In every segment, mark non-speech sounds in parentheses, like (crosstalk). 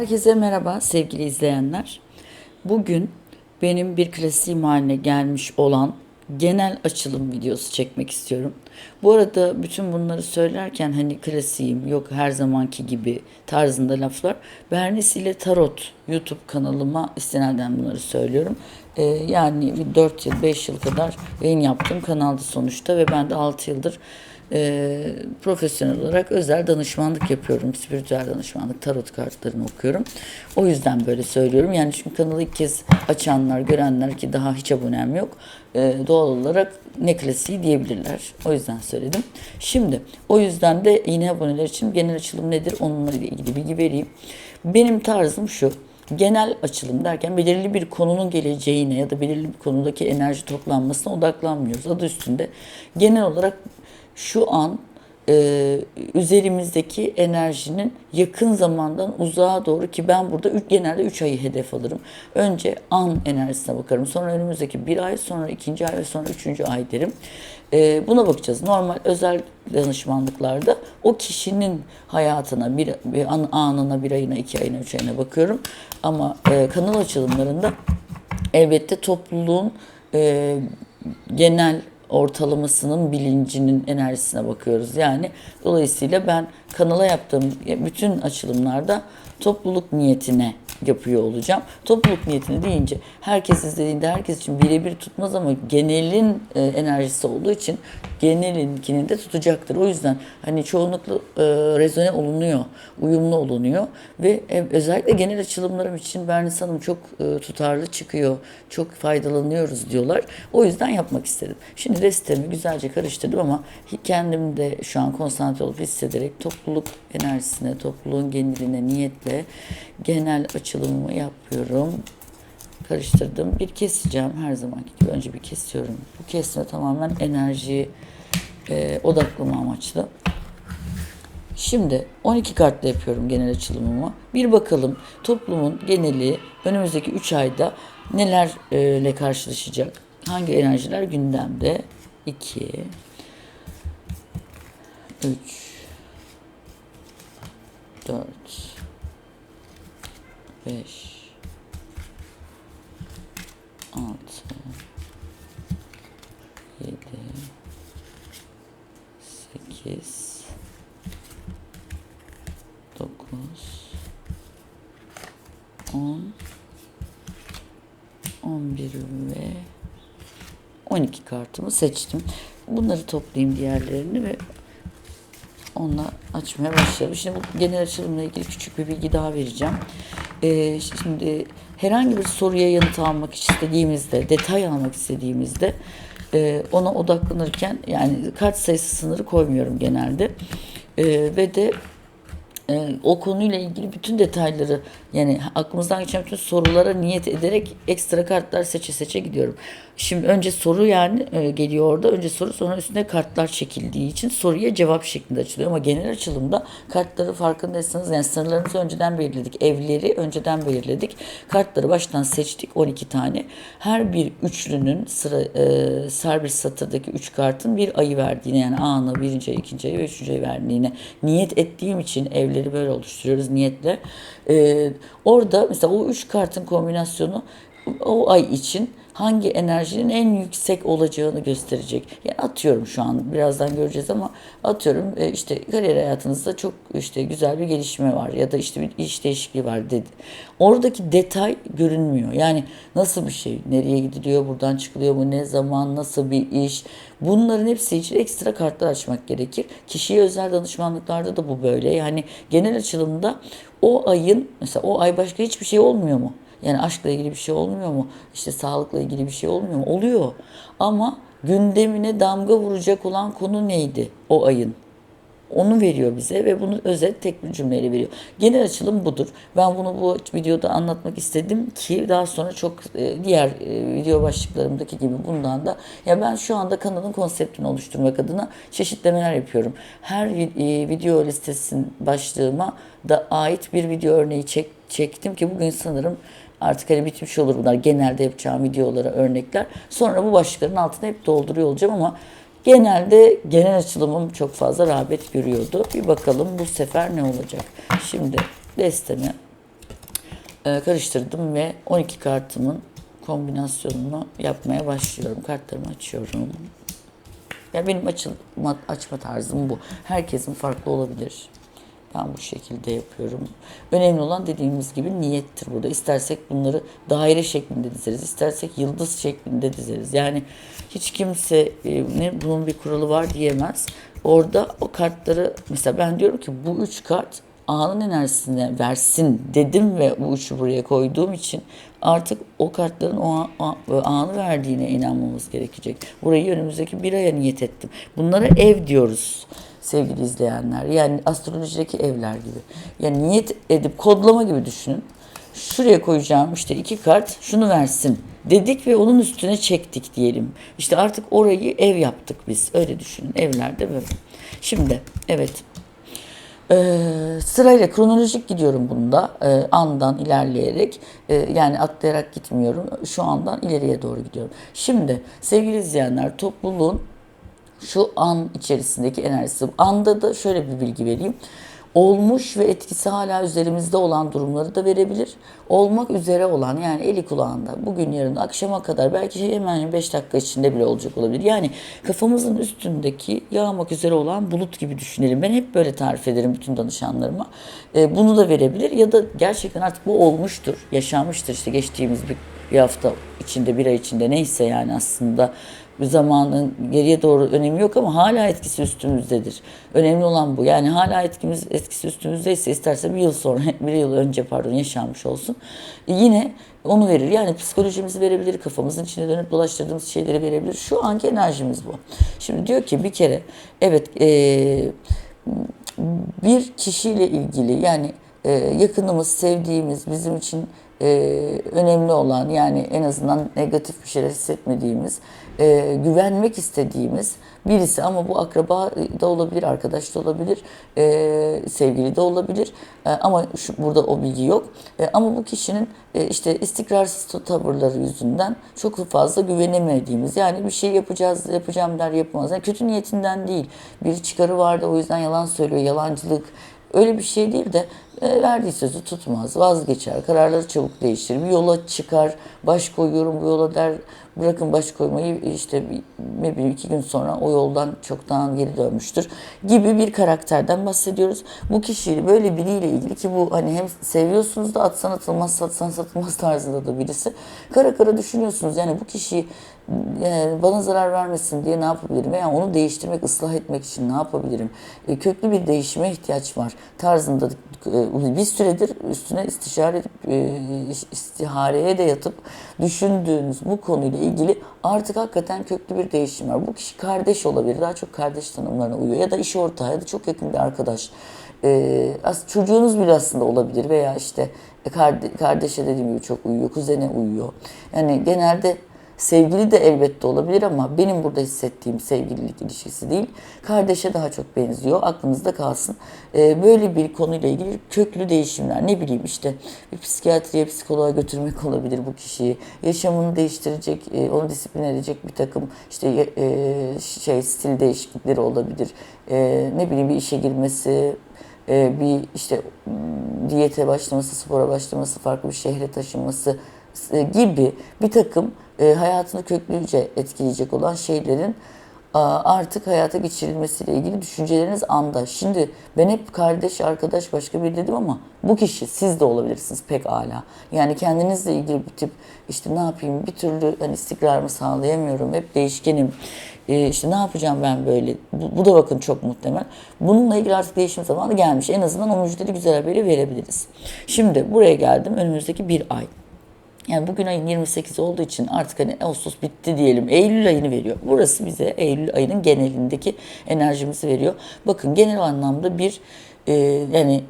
Herkese merhaba sevgili izleyenler. Bugün benim bir klasiğim haline gelmiş olan genel açılım videosu çekmek istiyorum. Bu arada bütün bunları söylerken hani klasiğim yok her zamanki gibi tarzında laflar. Bernis ile Tarot YouTube kanalıma istinaden bunları söylüyorum. Ee, yani bir 4 yıl 5 yıl kadar yayın yaptım kanalda sonuçta ve ben de 6 yıldır e, profesyonel olarak özel danışmanlık yapıyorum. Spiritüel danışmanlık, tarot kartlarını okuyorum. O yüzden böyle söylüyorum. Yani çünkü kanalı ilk kez açanlar, görenler ki daha hiç abonem yok. E, doğal olarak ne klasiği diyebilirler. O yüzden söyledim. Şimdi o yüzden de yeni aboneler için genel açılım nedir onunla ilgili bilgi vereyim. Benim tarzım şu genel açılım derken belirli bir konunun geleceğine ya da belirli bir konudaki enerji toplanmasına odaklanmıyoruz. Adı üstünde genel olarak şu an e, üzerimizdeki enerjinin yakın zamandan uzağa doğru ki ben burada üç, genelde 3 ayı hedef alırım. Önce an enerjisine bakarım. Sonra önümüzdeki bir ay, sonra ikinci ay ve sonra üçüncü ay derim. E, buna bakacağız. Normal özel danışmanlıklarda o kişinin hayatına, bir, bir an, anına, bir ayına, iki ayına, üç ayına bakıyorum. Ama e, kanal açılımlarında elbette topluluğun e, genel ortalamasının bilincinin enerjisine bakıyoruz. Yani dolayısıyla ben kanala yaptığım bütün açılımlarda topluluk niyetine yapıyor olacağım. Topluluk niyetini deyince herkes izlediğinde herkes için birebir tutmaz ama genelin e, enerjisi olduğu için genelinkini de tutacaktır. O yüzden hani çoğunlukla e, rezone olunuyor, uyumlu olunuyor ve e, özellikle genel açılımlarım için Bernis Hanım çok e, tutarlı çıkıyor, çok faydalanıyoruz diyorlar. O yüzden yapmak istedim. Şimdi de sistemi güzelce karıştırdım ama kendim de şu an konsantre olup hissederek topluluk enerjisine, topluluğun geneline, niyetle genel açılımımı yapıyorum karıştırdım. Bir keseceğim her zamanki gibi. Önce bir kesiyorum. Bu kesme tamamen enerjiyi e, odaklama amaçlı. Şimdi 12 kartla yapıyorum genel açılımımı. Bir bakalım toplumun geneli önümüzdeki 3 ayda nelerle karşılaşacak? Hangi enerjiler gündemde? 2 3 4 5 altı, yedi, sekiz, dokuz, on, on bir ve on iki kartımı seçtim. Bunları toplayayım diğerlerini ve onunla açmaya başlayalım. Şimdi bu genel açılımla ilgili küçük bir bilgi daha vereceğim. Ee, şimdi herhangi bir soruya yanıt almak istediğimizde, detay almak istediğimizde e, ona odaklanırken yani kart sayısı sınırı koymuyorum genelde. E, ve de e, o konuyla ilgili bütün detayları yani aklımızdan geçen bütün sorulara niyet ederek ekstra kartlar seçe seçe gidiyorum. Şimdi önce soru yani e, geliyor orada. Önce soru sonra üstüne kartlar çekildiği için soruya cevap şeklinde açılıyor. Ama genel açılımda kartları farkındaysanız yani sınırlarımızı önceden belirledik. Evleri önceden belirledik. Kartları baştan seçtik 12 tane. Her bir üçlünün sıra e, ser bir satırdaki üç kartın bir ayı verdiğine yani anı, birinci ay, ikinci ay ve üçüncü ay verdiğine niyet ettiğim için evleri böyle oluşturuyoruz niyetle. E, orada mesela o üç kartın kombinasyonu o ay için hangi enerjinin en yüksek olacağını gösterecek. Yani atıyorum şu an birazdan göreceğiz ama atıyorum e, işte kariyer hayatınızda çok işte güzel bir gelişme var ya da işte bir iş değişikliği var dedi. Oradaki detay görünmüyor. Yani nasıl bir şey, nereye gidiliyor, buradan çıkılıyor mu, ne zaman, nasıl bir iş. Bunların hepsi için ekstra kartlar açmak gerekir. Kişiye özel danışmanlıklarda da bu böyle. Yani genel açılımda o ayın mesela o ay başka hiçbir şey olmuyor mu? Yani aşkla ilgili bir şey olmuyor mu? İşte sağlıkla ilgili bir şey olmuyor mu? Oluyor. Ama gündemine damga vuracak olan konu neydi o ayın? Onu veriyor bize ve bunu özet tek bir cümleyle veriyor. Genel açılım budur. Ben bunu bu videoda anlatmak istedim ki daha sonra çok e, diğer e, video başlıklarımdaki gibi bundan da ya ben şu anda kanalın konseptini oluşturmak adına çeşitlemeler yapıyorum. Her e, video listesinin başlığıma da ait bir video örneği çek, çektim ki bugün sanırım Artık hani bitmiş olur bunlar. Genelde yapacağım videolara örnekler. Sonra bu başlıkların altına hep dolduruyor olacağım ama genelde genel açılımım çok fazla rağbet görüyordu. Bir bakalım bu sefer ne olacak. Şimdi destemi e, karıştırdım ve 12 kartımın kombinasyonunu yapmaya başlıyorum. Kartlarımı açıyorum. Ya benim açılma, açma tarzım bu. Herkesin farklı olabilir. Ben bu şekilde yapıyorum. Önemli olan dediğimiz gibi niyettir burada. İstersek bunları daire şeklinde dizeriz. istersek yıldız şeklinde dizeriz. Yani hiç kimse e, ne bunun bir kuralı var diyemez. Orada o kartları mesela ben diyorum ki bu üç kart anın enerjisine versin dedim ve bu üçü buraya koyduğum için artık o kartların o, an- o anı verdiğine inanmamız gerekecek. Burayı önümüzdeki bir aya niyet ettim. Bunlara ev diyoruz sevgili izleyenler. Yani astrolojideki evler gibi. Yani niyet edip kodlama gibi düşünün. Şuraya koyacağım işte iki kart şunu versin dedik ve onun üstüne çektik diyelim. İşte artık orayı ev yaptık biz. Öyle düşünün. Evlerde böyle. Şimdi evet ee, sırayla kronolojik gidiyorum bunda. Ee, andan ilerleyerek e, yani atlayarak gitmiyorum. Şu andan ileriye doğru gidiyorum. Şimdi sevgili izleyenler topluluğun şu an içerisindeki enerjisi. Anda da şöyle bir bilgi vereyim. Olmuş ve etkisi hala üzerimizde olan durumları da verebilir. Olmak üzere olan yani eli kulağında bugün yarın akşama kadar belki hemen 5 dakika içinde bile olacak olabilir. Yani kafamızın üstündeki yağmak üzere olan bulut gibi düşünelim. Ben hep böyle tarif ederim bütün danışanlarıma. Ee, bunu da verebilir ya da gerçekten artık bu olmuştur, yaşanmıştır işte geçtiğimiz bir hafta içinde, bir ay içinde neyse yani aslında bir zamanın geriye doğru önemi yok ama hala etkisi üstümüzdedir. Önemli olan bu. Yani hala etkimiz etkisi üstümüzdeyse isterse bir yıl sonra, (laughs) bir yıl önce pardon yaşanmış olsun. E yine onu verir. Yani psikolojimizi verebilir, kafamızın içine dönüp dolaştırdığımız şeyleri verebilir. Şu anki enerjimiz bu. Şimdi diyor ki bir kere evet eee bir kişiyle ilgili yani e, yakınımız, sevdiğimiz, bizim için e, önemli olan yani en azından negatif bir şeyler hissetmediğimiz, e, güvenmek istediğimiz birisi ama bu akraba da olabilir, arkadaş da olabilir, e, sevgili de olabilir E, ama şu, burada o bilgi yok. E, ama bu kişinin e, işte istikrarsız tavırları yüzünden çok fazla güvenemediğimiz yani bir şey yapacağız, yapacağım der yapamaz. Yani kötü niyetinden değil, bir çıkarı vardı o yüzden yalan söylüyor, yalancılık Öyle bir şey değil de e, verdiği sözü tutmaz, vazgeçer, kararları çabuk değiştirir, bir yola çıkar, baş koyuyorum bu yola der, bırakın baş koymayı işte ne bileyim iki gün sonra o yoldan çoktan geri dönmüştür gibi bir karakterden bahsediyoruz. Bu kişiyle böyle biriyle ilgili ki bu hani hem seviyorsunuz da atsan atılmaz satsan satılmaz tarzında da birisi. Kara kara düşünüyorsunuz yani bu kişiyi e, bana zarar vermesin diye ne yapabilirim? Veya onu değiştirmek, ıslah etmek için ne yapabilirim? E, köklü bir değişime ihtiyaç var tarzında e, bir süredir üstüne istişare e, istihareye de yatıp düşündüğünüz bu konuyla ilgili artık hakikaten köklü bir değişim var. Bu kişi kardeş olabilir. Daha çok kardeş tanımlarına uyuyor. Ya da iş ortağı ya da çok yakın bir arkadaş. E, çocuğunuz bile aslında olabilir veya işte karde- kardeşe dediğim gibi çok uyuyor, kuzene uyuyor. Yani genelde Sevgili de elbette olabilir ama benim burada hissettiğim sevgililik ilişkisi değil. Kardeşe daha çok benziyor. Aklınızda kalsın. Ee, böyle bir konuyla ilgili köklü değişimler. Ne bileyim işte bir psikiyatriye, psikoloğa götürmek (laughs) olabilir bu kişiyi. Yaşamını değiştirecek, e, onu disiplin edecek bir takım işte e, şey stil değişiklikleri olabilir. E, ne bileyim bir işe girmesi, e, bir işte diyete başlaması, spora başlaması, farklı bir şehre taşınması e, gibi bir takım e, hayatını köklüce etkileyecek olan şeylerin artık hayata geçirilmesiyle ilgili düşünceleriniz anda. Şimdi ben hep kardeş, arkadaş başka biri dedim ama bu kişi siz de olabilirsiniz pek ala. Yani kendinizle ilgili bir tip işte ne yapayım bir türlü hani istikrarımı sağlayamıyorum, hep değişkenim. E, işte ne yapacağım ben böyle? Bu, bu da bakın çok muhtemel. Bununla ilgili artık değişim zamanı gelmiş. En azından o müjdeli güzel haberi verebiliriz. Şimdi buraya geldim önümüzdeki bir ay. Yani bugün ayın 28 olduğu için artık hani Ağustos bitti diyelim. Eylül ayını veriyor. Burası bize Eylül ayının genelindeki enerjimizi veriyor. Bakın genel anlamda bir e, yani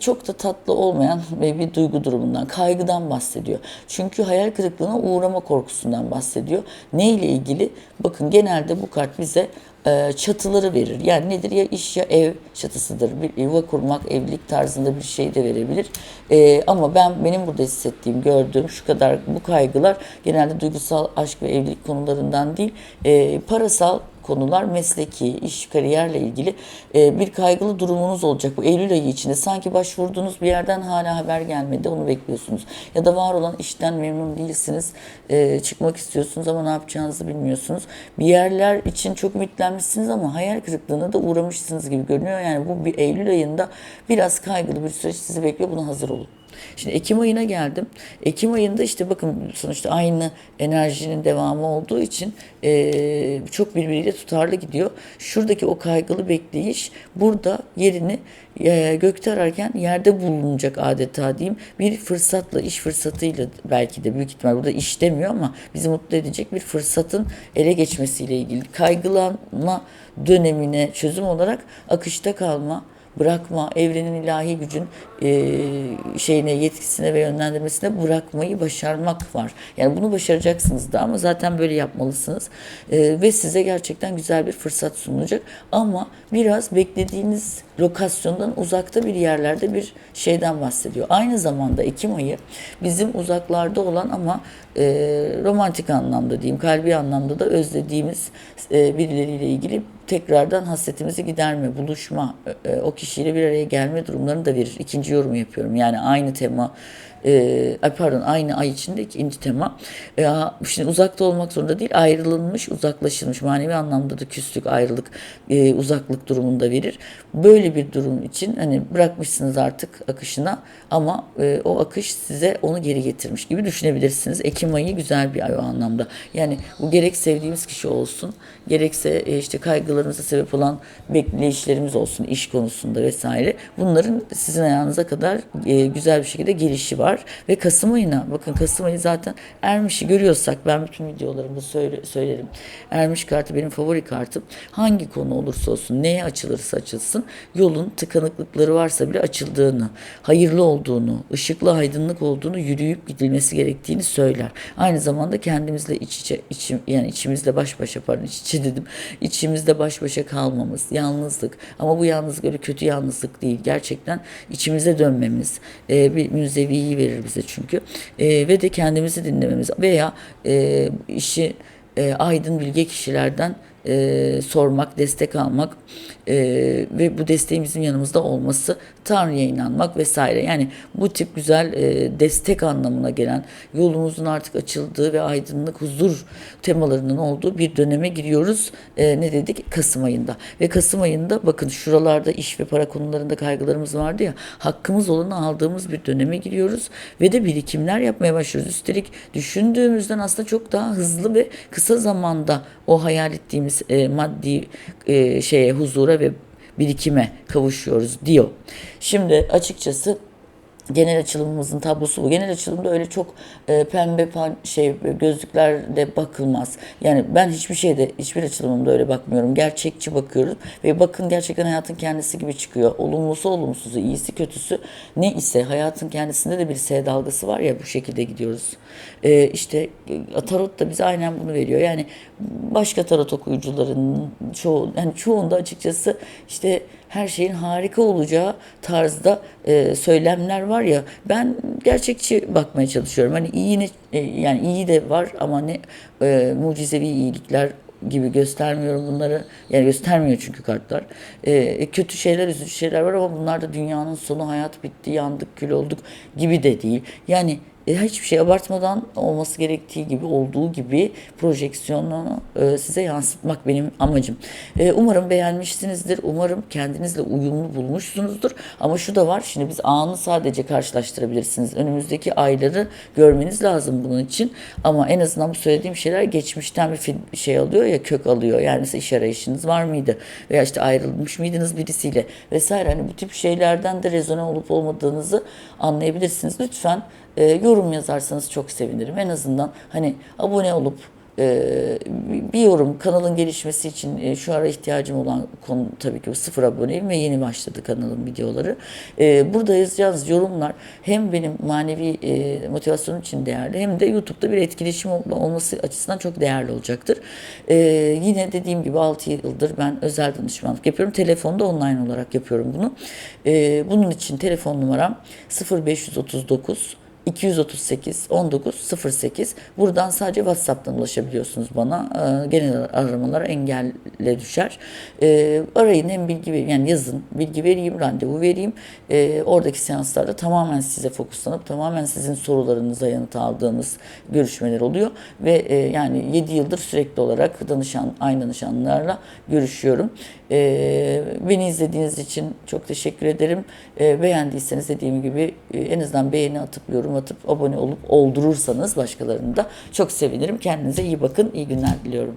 çok da tatlı olmayan (laughs) bir duygu durumundan, kaygıdan bahsediyor. Çünkü hayal kırıklığına uğrama korkusundan bahsediyor. Ne ile ilgili? Bakın genelde bu kart bize e, çatıları verir. Yani nedir ya iş ya ev çatısıdır. Bir yuva kurmak, evlilik tarzında bir şey de verebilir. E, ama ben benim burada hissettiğim, gördüğüm şu kadar bu kaygılar genelde duygusal aşk ve evlilik konularından değil, e, parasal konular mesleki, iş, kariyerle ilgili e, bir kaygılı durumunuz olacak bu Eylül ayı içinde. Sanki başvurduğunuz bir yerden hala haber gelmedi, onu bekliyorsunuz. Ya da var olan işten memnun değilsiniz, e, çıkmak istiyorsunuz ama ne yapacağınızı bilmiyorsunuz. Bir yerler için çok ümitlenmişsiniz ama hayal kırıklığına da uğramışsınız gibi görünüyor. Yani bu bir Eylül ayında biraz kaygılı bir süreç sizi bekliyor, buna hazır olun. Şimdi Ekim ayına geldim. Ekim ayında işte bakın sonuçta aynı enerjinin devamı olduğu için e, çok birbiriyle tutarlı gidiyor. Şuradaki o kaygılı bekleyiş burada yerini e, gökte ararken yerde bulunacak adeta diyeyim. Bir fırsatla, iş fırsatıyla belki de büyük ihtimal burada iş demiyor ama bizi mutlu edecek bir fırsatın ele geçmesiyle ilgili. Kaygılanma dönemine çözüm olarak akışta kalma, bırakma, evrenin ilahi gücün e, şeyine, yetkisine ve yönlendirmesine bırakmayı başarmak var. Yani bunu başaracaksınız da ama zaten böyle yapmalısınız. E, ve size gerçekten güzel bir fırsat sunulacak. Ama biraz beklediğiniz lokasyondan uzakta bir yerlerde bir şeyden bahsediyor. Aynı zamanda Ekim ayı bizim uzaklarda olan ama e, romantik anlamda diyeyim, kalbi anlamda da özlediğimiz e, birileriyle ilgili tekrardan hasretimizi giderme, buluşma, e, o kişiyle bir araya gelme durumlarını da verir. İkinci yorum yapıyorum. Yani aynı tema e, pardon aynı ay içinde ikinci tema. E, şimdi uzakta olmak zorunda değil ayrılınmış, uzaklaşılmış manevi anlamda da küslük, ayrılık, e, uzaklık durumunda verir. Böyle bir durum için hani bırakmışsınız artık akışına ama e, o akış size onu geri getirmiş gibi düşünebilirsiniz. Ekim ayı güzel bir ay o anlamda. Yani bu gerek sevdiğimiz kişi olsun, gerekse e, işte kaygılarımıza sebep olan bekleyişlerimiz olsun iş konusunda vesaire. Bunların sizin ayağınıza kadar e, güzel bir şekilde gelişi var. Ve Kasım ayına bakın Kasım ayı zaten Ermiş'i görüyorsak ben bütün videolarımda söyle, söylerim. Ermiş kartı benim favori kartım. Hangi konu olursa olsun neye açılırsa açılsın yolun tıkanıklıkları varsa bile açıldığını, hayırlı olduğunu, ışıklı aydınlık olduğunu yürüyüp gidilmesi gerektiğini söyler. Aynı zamanda kendimizle iç içe içim, yani içimizle baş başa pardon iç içe dedim. İçimizde baş başa kalmamız, yalnızlık ama bu yalnızlık öyle kötü yalnızlık değil. Gerçekten içimize dönmemiz, bir verir bize çünkü. E, ve de kendimizi dinlememiz veya e, işi e, aydın bilge kişilerden e, sormak, destek almak e, ve bu desteğin bizim yanımızda olması, Tanrı'ya inanmak vesaire. Yani bu tip güzel e, destek anlamına gelen yolumuzun artık açıldığı ve aydınlık, huzur temalarının olduğu bir döneme giriyoruz. E, ne dedik? Kasım ayında. Ve Kasım ayında bakın şuralarda iş ve para konularında kaygılarımız vardı ya, hakkımız olanı aldığımız bir döneme giriyoruz ve de birikimler yapmaya başlıyoruz. Üstelik düşündüğümüzden aslında çok daha hızlı ve kısa zamanda o hayal ettiğimiz e, maddi e, şeye, huzura ve birikime kavuşuyoruz diyor. Şimdi açıkçası genel açılımımızın tablosu bu. Genel açılımda öyle çok e, pembe pan, şey gözlüklerle bakılmaz. Yani ben hiçbir şeyde hiçbir açılımımda öyle bakmıyorum. Gerçekçi bakıyoruz ve bakın gerçekten hayatın kendisi gibi çıkıyor. Olumlusu olumsuzu, iyisi kötüsü ne ise hayatın kendisinde de bir S dalgası var ya bu şekilde gidiyoruz. E, işte e, tarot da bize aynen bunu veriyor. Yani başka tarot okuyucularının çoğu yani çoğunda açıkçası işte her şeyin harika olacağı tarzda e, söylemler var ya ben gerçekçi bakmaya çalışıyorum. Hani iyi ne, e, yani iyi de var ama ne e, mucizevi iyilikler gibi göstermiyorum bunları. Yani göstermiyor çünkü kartlar. E, kötü şeyler, üzücü şeyler var ama bunlar da dünyanın sonu, hayat bitti, yandık, kül olduk gibi de değil. Yani e, hiçbir şey abartmadan olması gerektiği gibi olduğu gibi projeksiyonu e, size yansıtmak benim amacım. E, umarım beğenmişsinizdir. Umarım kendinizle uyumlu bulmuşsunuzdur. Ama şu da var. Şimdi biz anı sadece karşılaştırabilirsiniz. Önümüzdeki ayları görmeniz lazım bunun için. Ama en azından bu söylediğim şeyler geçmişten bir şey alıyor ya kök alıyor. Yani mesela iş arayışınız var mıydı? Veya işte ayrılmış mıydınız birisiyle vesaire. Hani bu tip şeylerden de rezone olup olmadığınızı anlayabilirsiniz. Lütfen e, yorum yazarsanız çok sevinirim. En azından hani abone olup e, bir yorum kanalın gelişmesi için e, şu ara ihtiyacım olan konu tabii ki sıfır aboneyim ve yeni başladı kanalın videoları. E, burada yazacağınız yorumlar hem benim manevi e, motivasyonum için değerli hem de YouTube'da bir etkileşim olması açısından çok değerli olacaktır. E, yine dediğim gibi 6 yıldır ben özel danışmanlık yapıyorum. Telefonda online olarak yapıyorum bunu. E, bunun için telefon numaram 0539 238 19 08. Buradan sadece WhatsApp'tan ulaşabiliyorsunuz bana. Ee, genel aramalara engelle düşer. Ee, arayın hem bilgi vereyim yani yazın bilgi vereyim randevu vereyim. Ee, oradaki seanslarda tamamen size fokuslanıp tamamen sizin sorularınıza yanıt aldığımız görüşmeler oluyor ve e, yani 7 yıldır sürekli olarak danışan aynı danışanlarla görüşüyorum. Beni izlediğiniz için çok teşekkür ederim. Beğendiyseniz dediğim gibi e, en azından beğeni atıp yorum atıp abone olup oldurursanız başkalarını da çok sevinirim. Kendinize iyi bakın. iyi günler diliyorum.